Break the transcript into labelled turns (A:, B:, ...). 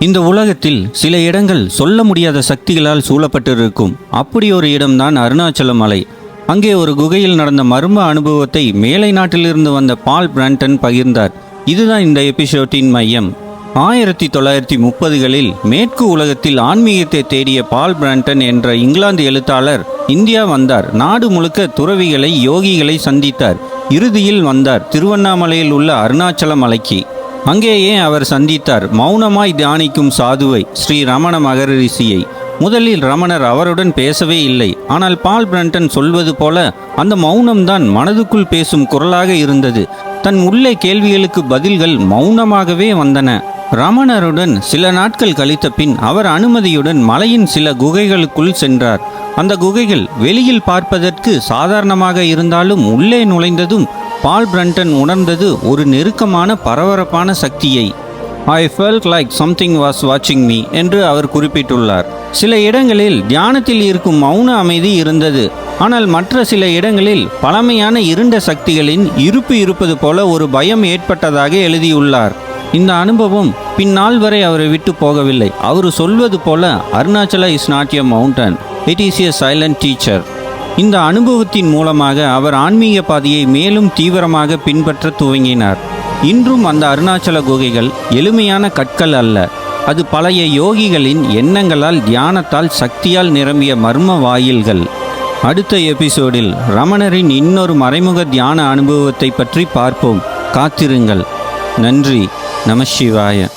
A: இந்த உலகத்தில் சில இடங்கள் சொல்ல முடியாத சக்திகளால் சூழப்பட்டிருக்கும். அப்படி ஒரு இடம்தான் அருணாச்சல மலை. அங்கே ஒரு குகையில் நடந்த மர்ம அனுபவத்தை மேலை நாட்டிலிருந்து வந்த பால் பிராண்டன் பகிர்ந்தார். இதுதான் இந்த எபிசோட்டின் மையம். ஆயிரத்தி தொள்ளாயிரத்தி முப்பதுகளில் மேற்கு உலகத்தில் ஆன்மீகத்தை தேடிய பால் பிராண்டன் என்ற இங்கிலாந்து எழுத்தாளர் இந்தியா வந்தார். நாடு முழுக்க துறவிகளை யோகிகளை சந்தித்தார். இறுதியில் வந்தார். திருவண்ணாமலையில் உள்ள அருணாச்சல மலைக்கு. அங்கேயே அவர் சந்தித்தார். மௌனமாய் தியானிக்கும் சாதுவை ஸ்ரீ ரமண மகரிஷியை. முதலில் ரமணர் அவருடன் பேசவே இல்லை. ஆனால் பால் பிரண்டன் சொல்வது போல அந்த மௌனம்தான் மனதுக்குள் பேசும் குரலாக இருந்தது. தன் உள்ளே கேள்விகளுக்கு பதில்கள் மௌனமாகவே வந்தன. ரமணருடன் சில நாட்கள் கழித்த பின் அவர் அனுமதியுடன் மலையின் சில குகைகளுக்குள் சென்றார். அந்த குகைகள் வெளியில் பார்ப்பதற்கு சாதாரணமாக இருந்தாலும் உள்ளே நுழைந்ததும் பால் பிரண்டன் உணர்ந்தது ஒரு நெருக்கமான பரபரப்பான சக்தியை. I felt like something was வாட்சிங் மீ என்று அவர் குறிப்பிட்டுள்ளார். சில இடங்களில் தியானத்தில் இருக்கும் மௌன அமைதி இருந்தது. ஆனால் மற்ற சில இடங்களில் பழமையான இருண்ட சக்திகளின் இருப்பு இருப்பது போல ஒரு பயம் ஏற்பட்டதாக எழுதியுள்ளார். இந்த அனுபவம் பின்னால் வரை அவரை விட்டு போகவில்லை. அவர் சொல்வது போல Arunachala is not a mountain it is a silent teacher இந்த அனுபவத்தின் மூலமாக அவர் ஆன்மீக பாதையை மேலும் தீவிரமாக பின்பற்ற துவங்கினார். இன்றும் அந்த அருணாச்சல குகைகள் எளிமையான கற்கள் அல்ல. அது பழைய யோகிகளின் எண்ணங்களால் தியானத்தால் சக்தியால் நிரம்பிய மர்ம வாயில்கள். அடுத்த எபிசோடில் ரமணரின் இன்னொரு மறைமுக தியான அனுபவத்தை பற்றி பார்ப்போம். காத்திருங்கள். நன்றி. நம சிவாய.